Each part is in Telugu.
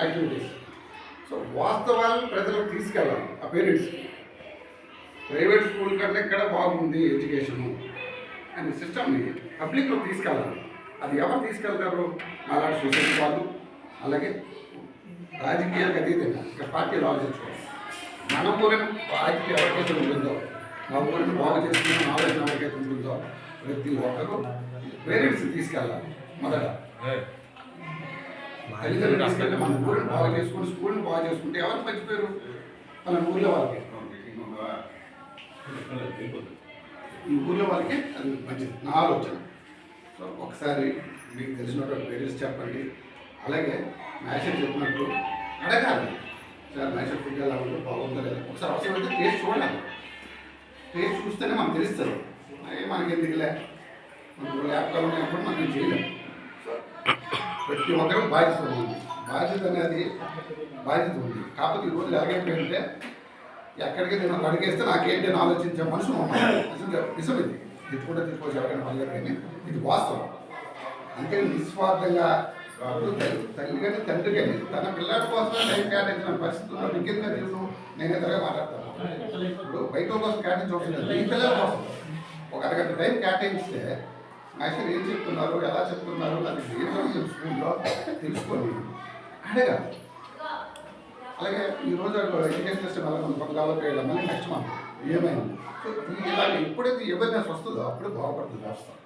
యాక్టివిటీస్ సో వాస్తవాలను ప్రజలకు తీసుకెళ్ళాలి. ఆ పేరెంట్స్ ప్రైవేట్ స్కూల్ కంటే ఇక్కడ బాగుంది ఎడ్యుకేషను అనే సిస్టమ్ని పబ్లిక్లో తీసుకెళ్ళాలి. అది ఎవరు తీసుకెళ్తారు? అలాంటి సొసైటీ వాళ్ళు. అలాగే రాజకీయాలకు అతీతంగా ఇక్కడ పార్టీలు ఆలోచించుకోవాలి. మన ఊరిని రాజకీయ ఎవరికైతే ఉంటుందో మా ఊరిని బాగు చేసుకున్న ఆలోచన ఎవరికైతే ఉంటుందో ప్రతి ఒక్కరు పేరెంట్స్ తీసుకెళ్ళాలి. మొదట. మన ఊరిని బాగు చేసుకుని స్కూల్ని బాగు చేసుకుంటే ఎవరికి మంచి పేరు మన ఊర్లో వాళ్ళకి. ఈ ఊర్లో వాళ్ళకి అది మంచిది. నా ఆలోచన. సో ఒకసారి మీకు తెలిసినటువంటి పేరెంట్స్ చెప్పండి. అలాగే మ్యాసేజ్ చెప్పినట్టు అడగాలి. సార్ మ్యాసేజ్ ఫుడ్ ఎలా ఉందో బాగుందో లేదా. ఒకసారి అవసరమైతే టేస్ట్ చూడాలి. టేస్ట్ చూస్తేనే మనకు తెలుస్తుంది. మనకి ఎందుకులే మనకు ల్యాప్టాప్ ఉన్నప్పుడు మనం చేయలేం. సో ప్రతి ఒక్కరూ బాధ్యత ఉంది. బాధ్యత అనేది బాధ్యత ఉంది. కాకపోతే ఈ రోజులు ఎలాగైపోయిందంటే ఎక్కడికి నేను అడిగేస్తే నాకేంటి అని ఆలోచించే మనుషులు ఉన్నారు నిజం ఇది. తిట్టుకుంటే తిట్టుకోవచ్చు ఎవరైనా పర్లేదు కానీ. ఇది వాస్తవం. అందుకని నిస్వార్థంగా తల్లి కానీ తండ్రి కానీ తన పిల్లల కోసం టైం కేటాయించిన పరిస్థితుల్లో ఇంకెందుకు తెలుసు నేను ఎదురుగా మాట్లాడతాను. ఇప్పుడు బయట కోసం కేటాయించవచ్చు లేదు. ఈ పిల్లల కోసం. ఒక అరగంట టైం కేటాయిస్తే మాస్టర్ ఏం చెప్తున్నారు ఎలా చెప్తున్నారు అది దేని స్కూల్లో తెలుసుకొని అడగా. అలాగే ఈ రోజు ఎడ్యుకేషన్ సిస్టమ్ ఎలా ఉంది కొంత డెవలప్ చేయడం మళ్ళీ నెక్స్ట్ మంత్ ఏమైంది? సో ఇలాగ ఎప్పుడైతే అవేర్నెస్ వస్తుందో అప్పుడు బాగుపడుతుంది రాష్ట్రం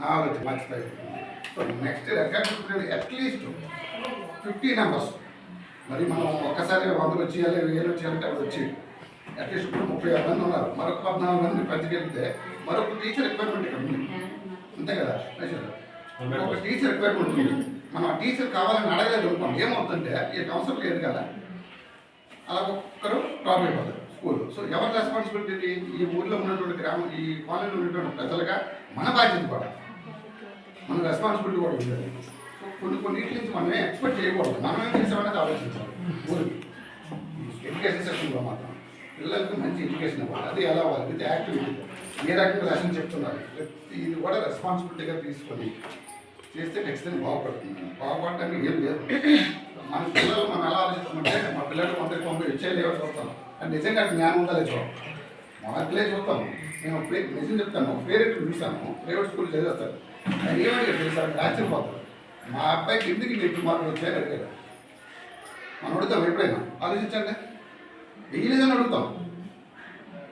నా ఆలోచన మర్చిపోయి so next academic at least fifty numbers మరి మనం ఒక్కసారి వందలు వచ్చేయాలి వేలు వచ్చేయాలంటే అవి వచ్చి అట్లీస్ట్ ఇప్పుడు ముప్పై ఆరు మంది ఉన్నారు. మరొక పద్నాలుగు మంది పెంచగలిగితే మరొక టీచర్ రిక్వైర్మెంట్ ఇక్కడ ఉంది. అంతే కదా? ఒక టీచర్ రిక్వైర్మెంట్ ఉంది. మనం ఆ టీచర్ కావాలని అడగలేదు అనుకోండి. ఏమవుతుందంటే ఈ అవసరం లేదు కదా? అలా ఒక్కరు డ్రాప్ అయిపోతారు స్కూల్ సో ఎవరి రెస్పాన్సిబిలిటీ ఈ ఊర్లో ఉన్నటువంటి గ్రామం ఈ కాలనీలో ఉన్నటువంటి ప్రజలుగా మన బాధ్యత కూడా. మన రెస్పాన్సిబిలిటీ కూడా ఉంది సో కొన్ని కొన్నిటి నుంచి మనమే ఎక్స్పెక్ట్ చేయకూడదు. మనం ఏం చేసామనేది ఆలోచించాలి. ఊరికి. ఎడ్యుకేషన్ సెక్షన్లో మాత్రం. పిల్లలకు మంచి ఎడ్యుకేషన్ ఇవ్వాలి. అది ఎలా అవ్వాలి? With activity. ఏ రకంగా లెసన్ చెప్తున్నారు? ఇది కూడా రెస్పాన్సిబిలిటీగా తీసుకొని చేస్తే ఖచ్చితంగా బాగుపడుతుంది. బాగుపడటానికి ఏం లేదు. మన పిల్లలు మనం ఎలా ఆలోచిస్తామంటే మా పిల్లలు కొంత తొంభై ఇచ్చేయలేవో చూస్తాం. అది నిజంగా జ్ఞానం ఉందా లేదు చూడం. మార్కులే చూస్తాము నేను నిజం చెప్తాను. పేరెంట్ చూసాను ప్రైవేట్ స్కూల్ చదివేస్తాను అది ఏమని తెలుసా? ఆశ్చర్యపోతాడు మా అబ్బాయికి ఎందుకు ఎక్కువ మార్కులు వచ్చాయని అడిగారు మనం అడుగుతాం ఎప్పుడైనా ఆలోచించండి. వేయలేదని అడుగుతాం.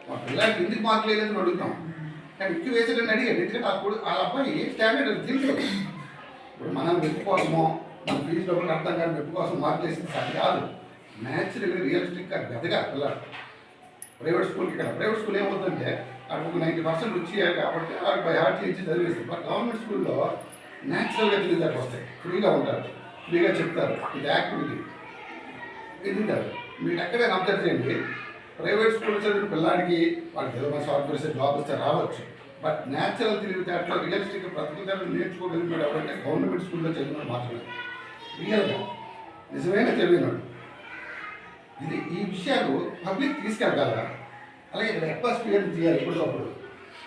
మా పిల్లలకి ఎందుకు మార్కులు వేయలేదని అడుగుతాం. కానీ ఎక్కువ వేసేటని అడిగాడు. ఎందుకంటే అప్పుడు వాళ్ళ అబ్బాయి స్టాండర్డ్ అది తెలుసు. ఇప్పుడు మనం మెప్పు కోసమో మన ఫీజు డబ్బులు అర్థం కానీ మెప్పు కోసం మార్కులు వేసింది అది కాదు న్యాచురల్గా రియలిస్టిక్గా గదిగా పిల్లలు. ప్రైవేట్ స్కూల్కి ఇక్కడ ప్రైవేట్ స్కూల్ ఏమవుతుందంటే అక్కడ నైంటీ పర్సెంట్ వచ్చాయి కాబట్టి వాడికి బై హార్ట్ చేయించి చదివేస్తారు. బట్ గవర్నమెంట్ స్కూల్లో న్యాచురల్గా తెలియదాకా వస్తాయి. ఫ్రీగా ఉంటారు. ఫ్రీగా చెప్తారు. ఇది యాక్టివిటీ తింటారు మీరు ఎక్కడైనా అబ్జర్వ్ చేయండి ప్రైవేట్ స్కూల్ చదివిన పిల్లాడికి వాడికి ఏదో సాఫ్ట్వేర్ జాబ్ వస్తే రావచ్చు. బట్ న్యాచురల్ తెలివితేటలో రియలిస్టిక్ బ్రతుకుతారు నేర్చుకోగలిగినాడు ఎవరంటే గవర్నమెంట్ స్కూల్లో చదివినాడు మాత్రమే. రియల్గా నిజమైన చదివినాడు ఇది ఈ విషయాలు పబ్లిక్ తీసుకెళ్ళగలరా అలాగే ఇక్కడ అట్మాస్ఫియర్ తీయాలి ఎప్పటికప్పుడు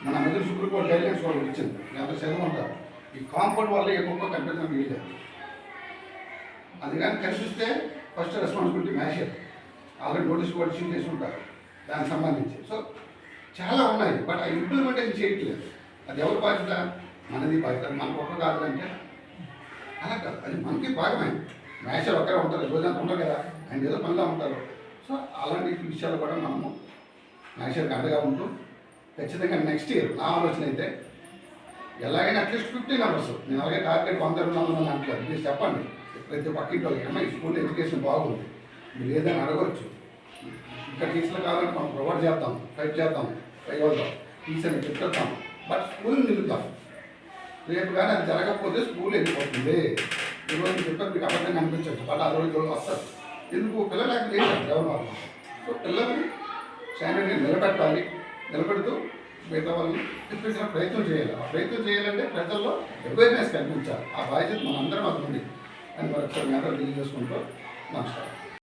మన మధ్య సుప్రీంకోర్టు గైడ్లైన్స్ వాళ్ళు ఇచ్చింది. ఎంత చదువు ఉంటారు ఈ కాంపౌండ్ వల్ల ఎక్కువ కనిపించడం వీలేదు అది కానీ కనిపిస్తే ఫస్ట్ రెస్పాన్సిబిలిటీ మ్యాషర్ ఆల్రెడీ నోటీస్ కూడా ఇష్యూ చేసి ఉంటారు దానికి సంబంధించి. సో చాలా ఉన్నాయి. బట్ ఆ ఇంప్లిమెంటేషన్ చేయట్లేదు. అది ఎవరు బాధ్యత? మనది బాధ్యత. మనకు ఒక్క అంటే. అలా కాదు. అది మనకి భాగమే. మ్యాచర్ ఒక్కరే ఉంటారు. రోజంతా ఉండరు కదా. ఆయన ఏదో పనిలో ఉంటారు. సో అలాంటి విషయాలు కూడా మనము మ్యాచర్కి అండగా ఉంటూ ఖచ్చితంగా నెక్స్ట్ ఇయర్ నా ఆలోచన అయితే ఎలాగైనా అట్లీస్ట్ ఫిఫ్టీ నెంబర్స్ నేను అలాగే టార్గెట్ వంద రెండు వందల మంది మీరు చెప్పండి. ప్రతి పక్కింటి వాళ్ళకి అమ్మాయి స్కూల్ ఎడ్యుకేషన్ బాగుంది మీరు ఏదైనా అడగవచ్చు ఇంకా టీచర్లు కావాలంటే మనం ప్రొవైడ్ చేద్దాం ఫైట్ చేద్దాం ట్రై అవుతాం టీచర్ని చెప్పేద్దాం బట్ స్కూల్ని నిలుద్దాం. రేపు కానీ అది జరగకపోతే స్కూల్ వెళ్ళిపోతుంది. ఈరోజు చెప్తారు మీకు అబద్ధం అనిపించచ్చు. బట్ ఆ రోజు వస్తారు. ఎందుకు? పిల్లలకి లేదు ఎవరి సో పిల్లల్ని స్టాండర్డ్ని నిలబెట్టాలి. నిలబెడుతూ మిగతా వాళ్ళని తెప్పించిన ప్రయత్నం చేయాలి. ఆ ప్రయత్నం చేయాలంటే ప్రజల్లో అవేర్నెస్ కల్పించాలి. ఆ బాధ్యత మనందరం అది ఉంది అని మరొకసారి మీ అందరూ తెలియజేసుకుంటూ నమస్కారం